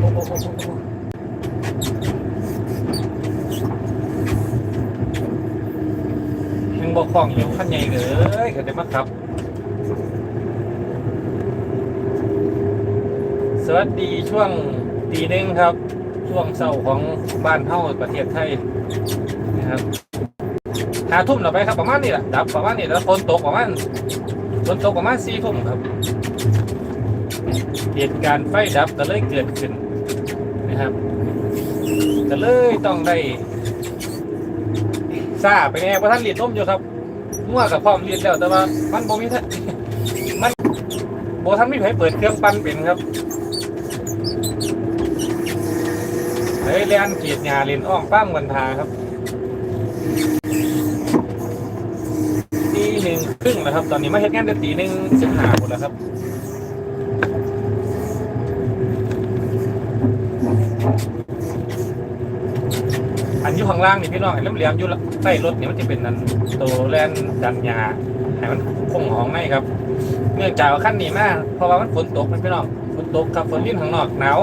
ยังบอกของอยู่ขั้นใหญ่เลยก็ได้มาครับ สวัสดีช่วงตีหนึ่งครับ ช่วงเช้าของบ้านเฮาประเทศไทยนะครับหาทุ่มเราไปครับประมาณนี้แหละดับประมาณนี้แล้วฝนตกประมาณฝนตกประมาณสี่ทุ่มครับ เหตุการณ์ไฟดับก็เลยเกิดขึ้น นะครับก็เลยต้องได้ซาไปแน่เพราะท่านเรียนร่มอยู่ครับมั่วกับพร้อมเรียนแล้วแต่ว่ามันบ่มีท่านมันโบท่านไม่ให้เปิดเครื่องปั้นเป็นครับเฮ้ยเรียนเกียรติยาเรียนอ้อมป้ามกันทาครับตีหนึ่งครึ่งแล้วครับ ตอนนี้มาเฮ็ดงานแต่ตีหนึ่งสิบห้าหมดแล้วครับ อันอยู่ ข้างล่างนี่พี่น้องไอ้เหลี่ยมๆอยู่ใต้รถนี่มันจะเป็นนันตัวแลนดันยาให้มันคงของในครับ เนื่องจากขั้นนี้มากเพราะว่ามันฝนตกนะพี่น้องฝนตกครับฝนลิ้นข้างนอกหนาว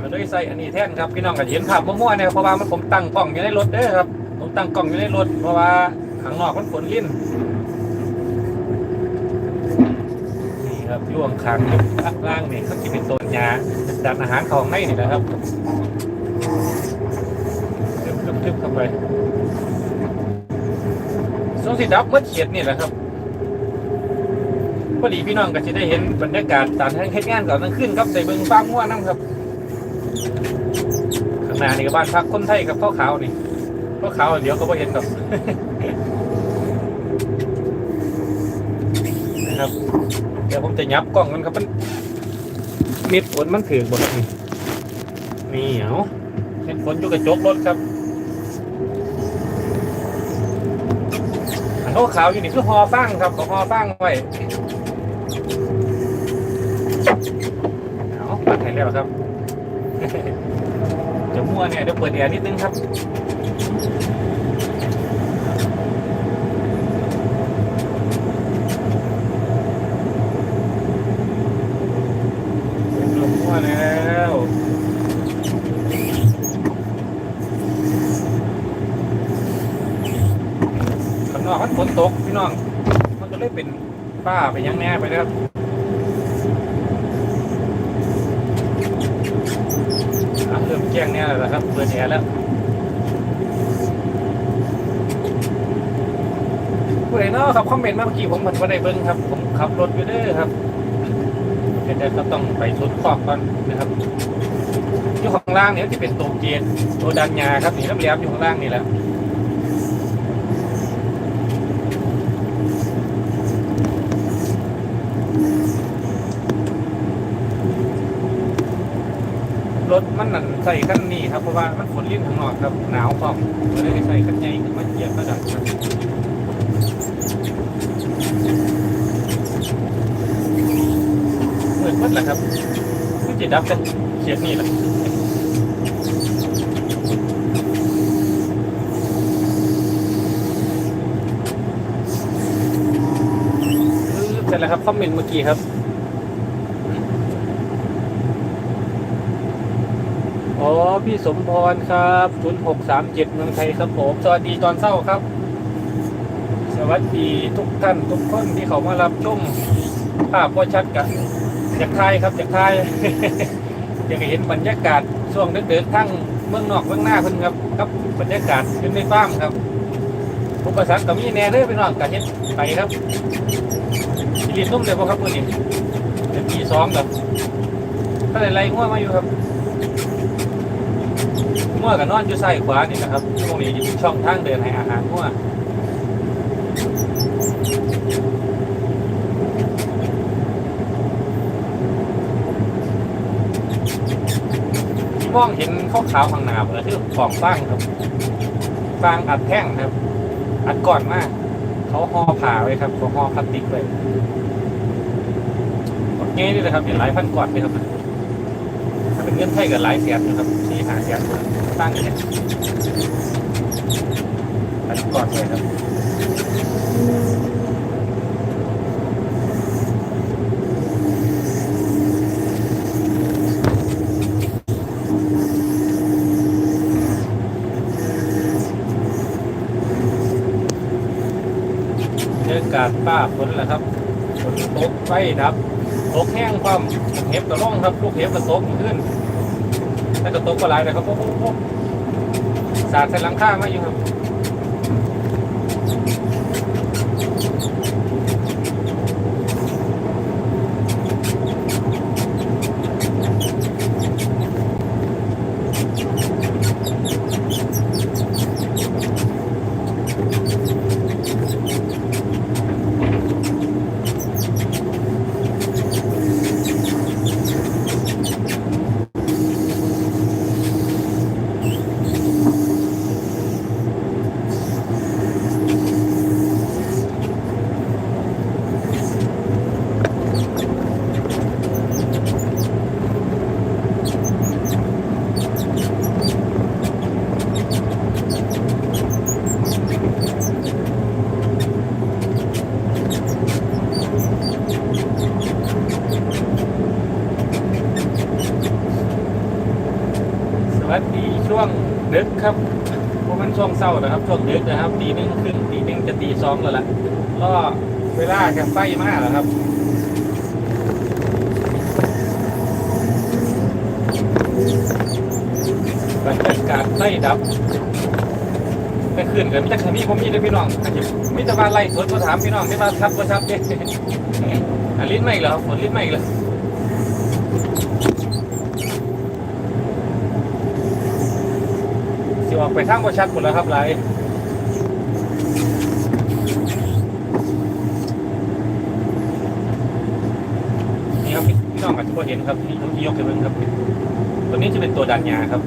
ก็เลยใส่อันนี้แท่นครับพี่น้องก็เห็นภาพมั่วๆเนี่ยเพราะว่ามันผมตั้งกล้องอยู่ในรถเด้อครับผมตั้งกล้องอยู่ในรถ เพราะว่าข้างนอกมันฝนลิ้นนี่ครับอยู่ข้างข้างล่างนี่เขาจะเป็นโซนยาดันอาหารของในนี่แหละครับ ทึบๆเข้าไปส่วนสีดับเมื่อเขียดนี่แหละครับพอดีพี่น้องก็จะได้เห็นบรรยากาศตอนทั้งเฮ็ดงานก่อนทั้งขึ้นครับในเบิงฟ้าม่วน้ำครับข้างหน้านี่ก็บ้านพักคนไทยกับข้าวขาวนี่ข้าวขาวเดี๋ยวก็ไ่เห็นครับนะครับ เดี๋ยวผมจะยับกล้องกันครับมันมิดฝนมันถือบนนี่นี่เอา เป็นฝนอยู่กระจกรถครับอันโน้ขาวอยู่นี่คือหอฟังครับของฮอฟังไว้เอาปัดให้แล้วครับจะมั่วเนี่ยเดี๋ยวเปิดแอร์นิดนึงครับ ลงมั่วแล้ว ข้างนอกมันฝนตกพี่น้อง มันก็เลยเป็น ป้าไปยังแน่ไปนะครับอะเริ่มแจ้งแน่แล้วนะครับเปิดแอร์แล้วผู้ใดเนาะครับคอมเมนต์มาเมื่อกี้ผมมันไม่ได้เบิ้งครับ ผมขับรถอยู่เด้อครับเดี๋ยวก็ต้องไปสุดขอบก่อนนะครับอยู่ข้างล่างเนี่ยที่เป็นตัวเกียร์ตัวดันยาครับนี่น้ำเหลี่ยมอยู่ข้างล่างนี่แหละ ถมันนั่นใส่ขั้นนี้ครับเพราะว่ามันฝนลิ้นข้างนอกครับหนาวพร้อมก็เลยใส่ขั้นใหญ่ขึ้นมาเหยียบระดับครับเปิดมัดแหละครับมันจะดับกันเขียดนี่แหละเสร็จแล้วครับคอมเมนต์เมื่อกี้ครับ อ๋อ พี่สมพรครับ0637เมืองไทยครับผม สวัสดีตอนเช้าครับ สวัสดีทุกท่านทุกคนที่เขามารับชมภาพพอชัดกันอยากทายครับอยากทายอยากเห็นบรรยากาศช่วงเดินๆทั้งเมืองนอกเมืองหน้าเพิ่นครับครับบรรยากาศเป็นในฟามครับอุปสรรคก็มีแน่เลยพี่น้องกะเฮ็ดไปครับสิรีนุ่มเลยบ่ครับมื้อนี้เป็นปีสองครับก็เลยไล่งัวมาอยู่ครับ มั่วกับนอนอยู่ซ้ายขวานี่นะครับตรงนี้จะเป็นช่องทางเดินให้อาหารมั่วที่มองเห็นข้าวๆข้างหน้าเออคือของฟางครับฟางอัดแท่งครับ อัดก่อนมาก เขาห่อผ่าไว้ครับเขาห่อพลาสติกไว้โอเคนี่เลยครับเห็นหลายพันก่อนเลยครับถ้าเป็นเงื่อนไขกับหลายแสนนะครับ หาเสียงสร้างเนี่ยตัดก่อนเลยครับเจอการป้าฝนแล้วครับฝนตกไฟดับตกแห้งความเห็บตะล่องครับลูกเห็บกระตกขึ้น แล้วก็ตกก็ลายเลยครับพวกพวกสาดใส่หลังคามาอยู่ครับ สวัสดีช่วง ดึกครับเพราะมันช่วงเศร้านะครับช่วงดึกนะครับตีหนึ่งครึ่งตีหนึ่งจะตีสองแล้วล่ะก็เวลาแค่ไฟมากแล้วครับบรรยากาศไล่ดับไปขึ้นกันมิจะขมีผมมีเลยพี่น้องอันนี้มิจะมาไล่สวนก็ถามพี่น้องไม่มาทับก็ทับเนี่ยอันลิ้นไม่เหรอฝนลิ้นไม่เหรอ ออกไปทางก็ชัดหมดแล้วครับไรนี่ครับพี่น้องอาจจะเห็นครับนี่ผมยกให้เบิ่งครับ ตัวนี้จะเป็นตัวดันยาครับ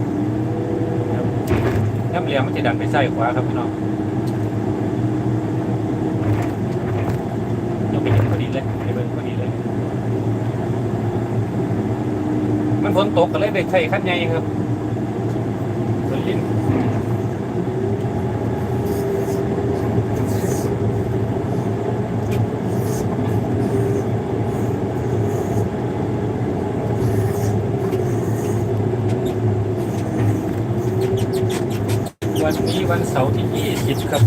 ครับแคมเรียมันจะดันไปซ้ายขวาครับพี่น้องยกไปเห็นพอดีเลยให้เบิ่งพอดีเลย มันฝนตกก็เลยได้ใช้ขั้นใหญ่ครับฝนลิ้น วันเสาร์ที่ 20 ครับ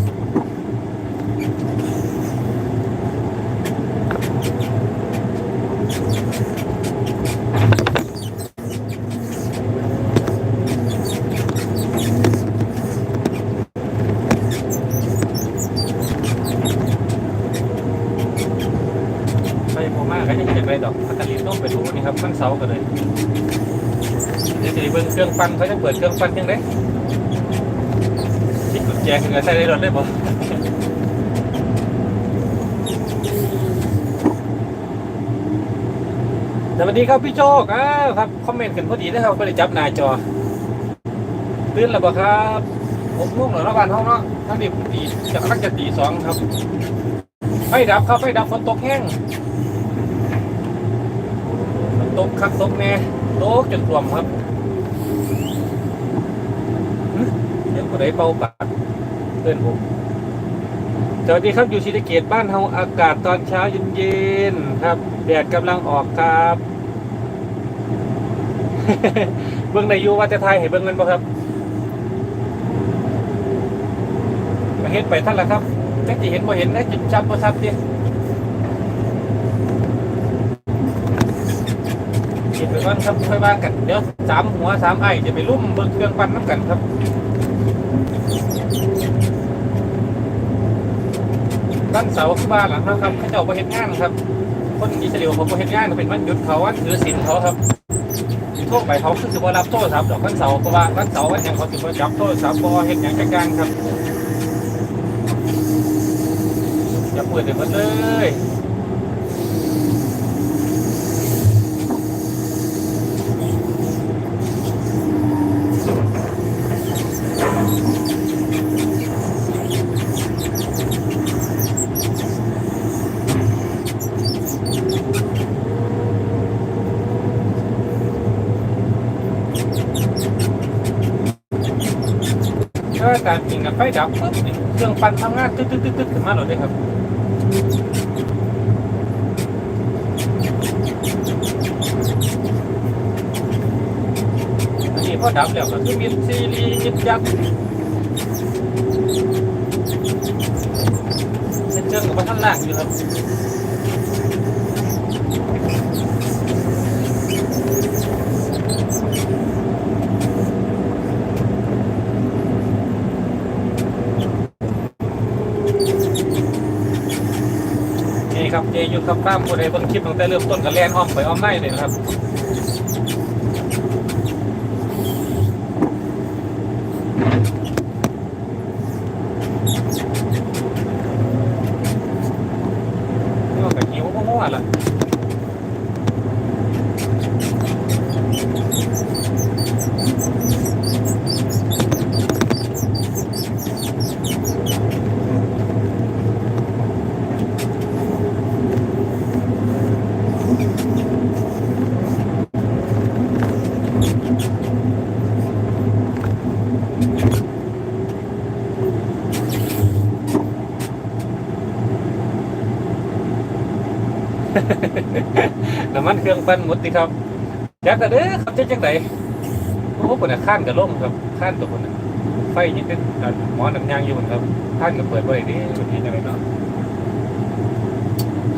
ไปโมมากก็ยังจะไปดอกพัตลินต้องไปดูนี่ครับมันเสาร์กันเลยดี๋ยวจะเบิ่งเครื่องฟังเขาจะเปิดเครื่องฟังยังไง แจเงใส่ได้รถได้บ่สวัสดีครับพี่โชคอ้าวครับ คอมเมนต์กันพอดีนะครับก็เลยจับหน้าจอตื่นแล้วบ่ครับผมมุ่งเหรอระบานห้องเนาะท่านนี่ตีจะกำลังจะตีสองครับไฟดับครับไฟดับฝนตกแห้งฝนตกคักตกแน่ตกจนท่วมครับเดี๋ยวก็ได้เป่าปาก เพื่อนผมสวัสดีครับอยู่ศรีสะเกดบ้านเฮาอากาศตอนเช้าเย็นๆครับแดดกำลังออกครับเบื้องในยูว่าจะทายเห็นเบื้องเงินบ่ครับมาเฮ็ดไปท่านละครับจักที่เห็นบ่เห็นนะจุดจับบ่ชัดดิคิดไปก่อนครับค่อยว่ากันเดี๋ยวสามหัวสามไอจะไปลุ่มเบิ่งเครื่องปั้นน้ำกันครับ ตั้งเสาที่บ้านหลังนะครับเขาเจ้าไปเห็นงานครับ คนอิสราเอลเขาบ่เห็นงานเป็นวันหยุดเขาวันถือศีลเขาครับทั่วไปเขาคือสิบ่รับโทษครับดอกตั้งเสาเพราะว่าตั้งเสาวันอย่างเขาสิบ่จับโทษครับพอเห็นอย่างจักอย่างครับอย่าเปิดเดี๋ยวมันเลยาการกินกับไฟดับปุ๊บนี่เครื่องปั่นทำงานตึ๊ดตึ๊ดตึ๊ดตึ๊ดขึ้นมาเลยครับอันนี้พอดับแล้วก็คือมีซีรีส์ยิบยับเป็นเรื่องกับท่านล่างอยู่ครับ นี่ครับเจอยู่กับป้ามคนใดเบิ่งคลิปตั้งแต่เริ่มต้นกับแลนอ้อมไปอ้อมไม่เลยนะครับ นี่มันก็หิวเพราะว่าล่ะ น้ำมันเครื่องปั้นหมดติครับจักกระเด้อครับจะจังไดโอ้คนน่ะข้านกับล่มครับข้านตัวคนน่ะไฟยังเป็นอันหมอนันยางอยู่เหมือนครับข้านกับเปิดบ่ได้เดิบางทีจังไดเนาะ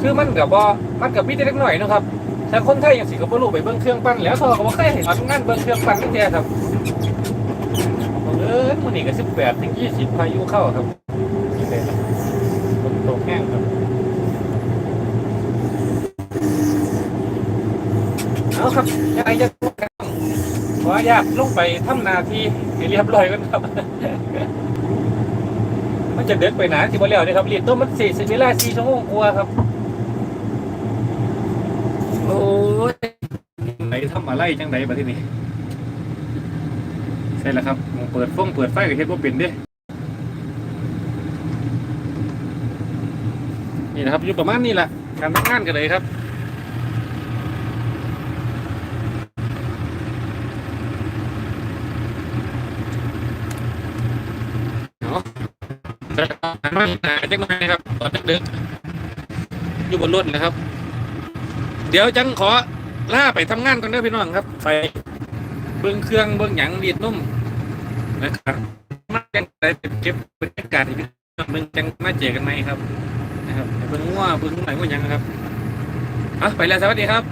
คือมันกับว่ามันกับพี่เล็กหน่อยเนาะครับแต่คนไทยอย่างสิก็บ่รู้ไปเบิ่งเครื่องปั้นแล้วเขาก็บ่เคยเห็นเอางานเบิ่งเครื่องปั้นนี่แท้ครับเออมื้อนี้ก็18ถึง20พายุเข้าครับนี่เลยครับฝนตกแห้งครับ เอา ครับยังไงจะขออนุญาตลงไปทำหนาทีให้เรียบร้อยกันครับ มันจะเดินไปหนาสิบ่แล้วเลยครับเรียนต้นมันสี่สิบเวลาสี่ชั่วโมงกว่าครับ โอ้ยไหนทำอะไรจังไดบัดทีนี้ใช่แล้วครับมเปิดฟงเปิดไฟกับเฮ็ดบ่เป็นเด้นี่นะครับอยู่ประมาณนี้แหละการทำงานกันเลยครับ เนาะจะ มาหนาจังเลยครับตอนดึกๆอยู่บนรถนะครับ เดี๋ยวจังขอล่าไปทำงานก่อนเด้อพี่น้องครับไปเบิ้งเครื่องเบิ้งหยังดีดนุ่มนะครับมาจังได้เก็บบรรยากาศที่พี่น้องเบิ้งจังมาเจอกันไหมครับ นะครับเบิ้งงัวเบิ้งไหนว่าหยังครับอะไปแล้วสวัสดีครับ